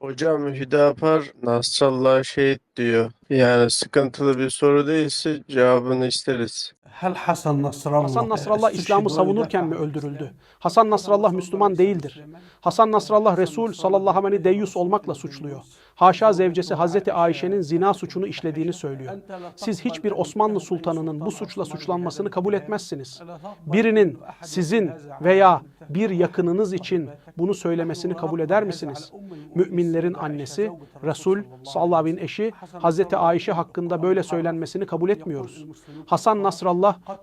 Hocam Hüdapar Nasrallah şehit diyor. Yani sıkıntılı bir soru değilse cevabını isteriz. Hel Hasan Nasrallah. Hasan e, Nasrallah İslam'ı savunurken mi öldürüldü? Hasan Nasrallah Müslüman değildir. Hasan Nasrallah Resul sallallahu aleyhi deyyus olmakla suçluyor. Haşa zevcesi Hazreti Ayşe'nin zina suçunu işlediğini söylüyor. Siz hiçbir Osmanlı sultanının bu suçla suçlanmasını kabul etmezsiniz. Birinin sizin veya bir yakınınız için bunu söylemesini kabul eder misiniz? Müminlerin annesi, Resul, sallallahu aleyhi ve eşi Hazreti Ayşe hakkında böyle söylenmesini kabul etmiyoruz. Hasan Nasrallah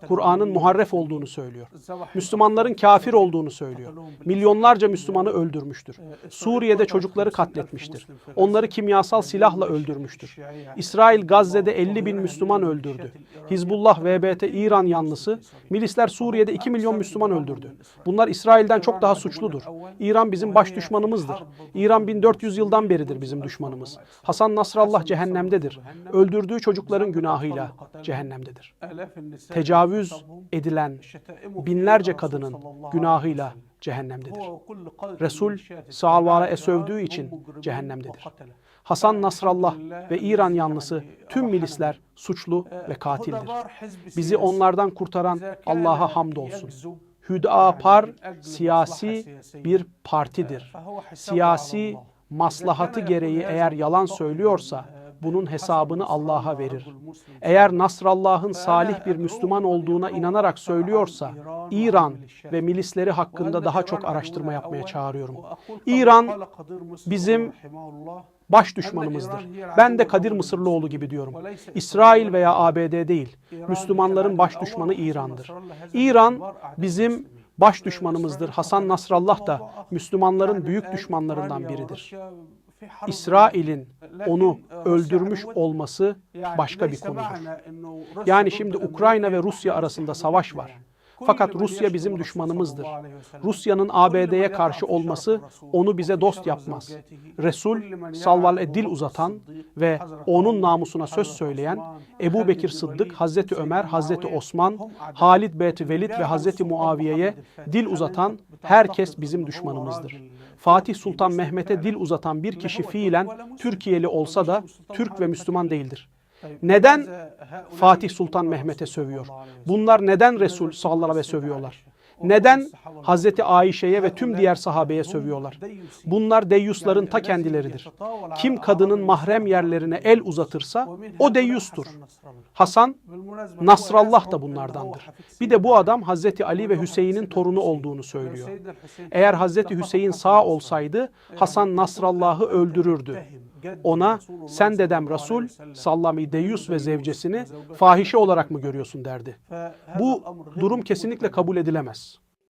Kur'an'ın muharref olduğunu söylüyor. Müslümanların kafir olduğunu söylüyor. Milyonlarca Müslümanı öldürmüştür. Suriye'de çocukları katletmiştir. Onları kimyasal silahla öldürmüştür. İsrail Gazze'de 50 bin Müslüman öldürdü. Hizbullah, VBT, İran yanlısı, milisler Suriye'de 2 milyon Müslüman öldürdü. Bunlar İsrail'den çok daha suçludur. İran bizim baş düşmanımızdır. İran 1400 yıldan beridir bizim düşmanımız. Hasan Nasrallah cehennemdedir. Öldürdüğü çocukların günahıyla cehennemdedir. Tecavüz edilen binlerce kadının günahıyla cehennemdedir. Resul Sağvara'ya sövdüğü için cehennemdedir. Hasan Nasrallah ve İran yanlısı tüm milisler suçlu ve katildir. Bizi onlardan kurtaran Allah'a hamdolsun. Hüdapar siyasi bir partidir. Siyasi maslahatı gereği eğer yalan söylüyorsa bunun hesabını Allah'a verir. Eğer Nasrallah'ın salih bir Müslüman olduğuna inanarak söylüyorsa İran ve milisleri hakkında daha çok araştırma yapmaya çağırıyorum. İran bizim baş düşmanımızdır. Ben de Kadir Mısırlıoğlu gibi diyorum. İsrail veya ABD değil. Müslümanların baş düşmanı İran'dır. İran bizim baş düşmanımızdır. Hasan Nasrallah da Müslümanların büyük düşmanlarından biridir. İsrail'in onu öldürmüş olması başka bir konudur. Yani şimdi Ukrayna ve Rusya arasında savaş var. Fakat Rusya bizim düşmanımızdır. Rusya'nın ABD'ye karşı olması onu bize dost yapmaz. Resul salval dil uzatan ve onun namusuna söz söyleyen Ebu Bekir Sıddık, Hazreti Ömer, Hazreti Osman, Halid Beyt Velid ve Hazreti Muaviye'ye dil uzatan herkes bizim düşmanımızdır. Fatih Sultan Mehmet'e dil uzatan bir kişi fiilen Türkiye'li olsa da Türk ve Müslüman değildir. Neden Fatih Sultan Mehmet'e sövüyor? Bunlar neden Resul sallallahu aleyhi ve sövüyorlar? Neden Hazreti Ayşe'ye ve tüm diğer sahabeye sövüyorlar? Bunlar deyyusların ta kendileridir. Kim kadının mahrem yerlerine el uzatırsa o deyyustur. Hasan Nasrallah da bunlardandır. Bir de bu adam Hazreti Ali ve Hüseyin'in torunu olduğunu söylüyor. Eğer Hazreti Hüseyin sağ olsaydı Hasan Nasrallah'ı öldürürdü. Ona sen dedem Resul sallami deyyus ve zevcesini fahişe olarak mı görüyorsun derdi. Bu durum kesinlikle kabul edilemez.